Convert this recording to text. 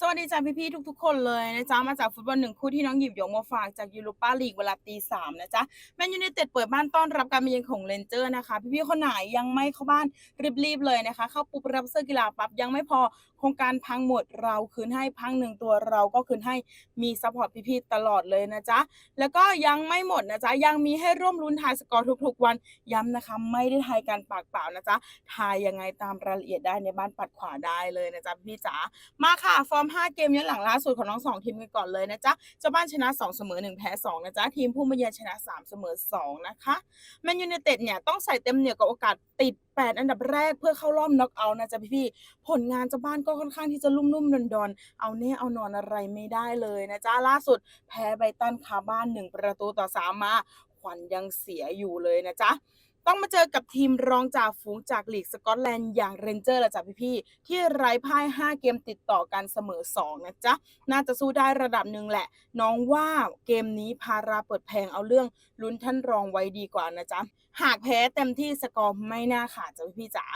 สวัสดีจ้าพี่ๆทุก ๆ คนเลยนะจ๊ะมาจากฟุตบอลหนึ่งคู่ที่น้องหยิบยกมาฝากจากยูโรป้าลีกเวลาตีสามนะจ๊ะแมนยูไนเต็ดเปิดบ้านต้อนรับการมาเยือนของเลนเจอร์นะคะ พี่ๆคนไหนยังไม่เข้าบ้านรีบๆเลยนะคะ เข้าปุ๊บรับเสื้อกีฬาปั๊บยังไม่พอ ครงการพังหมดเราคืนให้พังหนึ่งตัวเราก็คืนให้มีซัพพอร์ตพี่ๆตลอดเลยนะจ๊ะ แล้วก็ยังไม่หมดนะจ๊ะ ยังมีให้ร่วมลุ้นทายสกอร์ทุกๆวัน ย้ำนะคะ ไม่ได้ทายการปากเปล่านะจ๊ะ ทายยังไงตามรายละเอียดได้ในบ้านปัดขวาได้เลยนะจ๊ะพี่จ๋า มาค่ะฟอร์ม 5 เกมย้อนหลังล่าสุดของน้อง2ทีมกันก่อนเลยนะจ๊ะ เจ้าบ้านชนะ 2 เสมอ 1 แพ้ 2 นะจ๊ะ ทีมผู้มาเยือนชนะ 3 เสมอ 2 นะคะ แมนยูไนเต็ดเนี่ยต้องใส่เต็มเหนียวกับโอกาสติด 8 อันดับแรกเพื่อเข้ารอบน็อกเอาท์นะจ๊ะพี่พี่ผลงานเจ้าบ้านก็ค่อนข้างที่จะลุ่มๆดอนๆเอาแน่เอานอนอะไรไม่ได้เลยนะจ๊ะล่าสุดแพ้ไบตันคาบ้าน 1 ประตูต่อ 3 มาขวัญยังเสียอยู่เลยนะจ๊ะ ต้องมาเจอกับทีมรองจ่าฝูงจากลีกสกอตแลนด์อย่างเรนเจอร์ละจ้ะพี่ๆที่ไร้พ่าย 5 เกมติดต่อกันเสมอ 2 นะจ๊ะ น่าจะสู้ได้ระดับหนึ่งแหละ น้องว่าเกมนี้พาราเปิดแพงเอาเรื่องลุ้นท่านรองไว้ดีกว่านะจ๊ะ หากแพ้เต็มที่สกอร์ไม่น่าขาดจ้ะพี่ๆจ๋า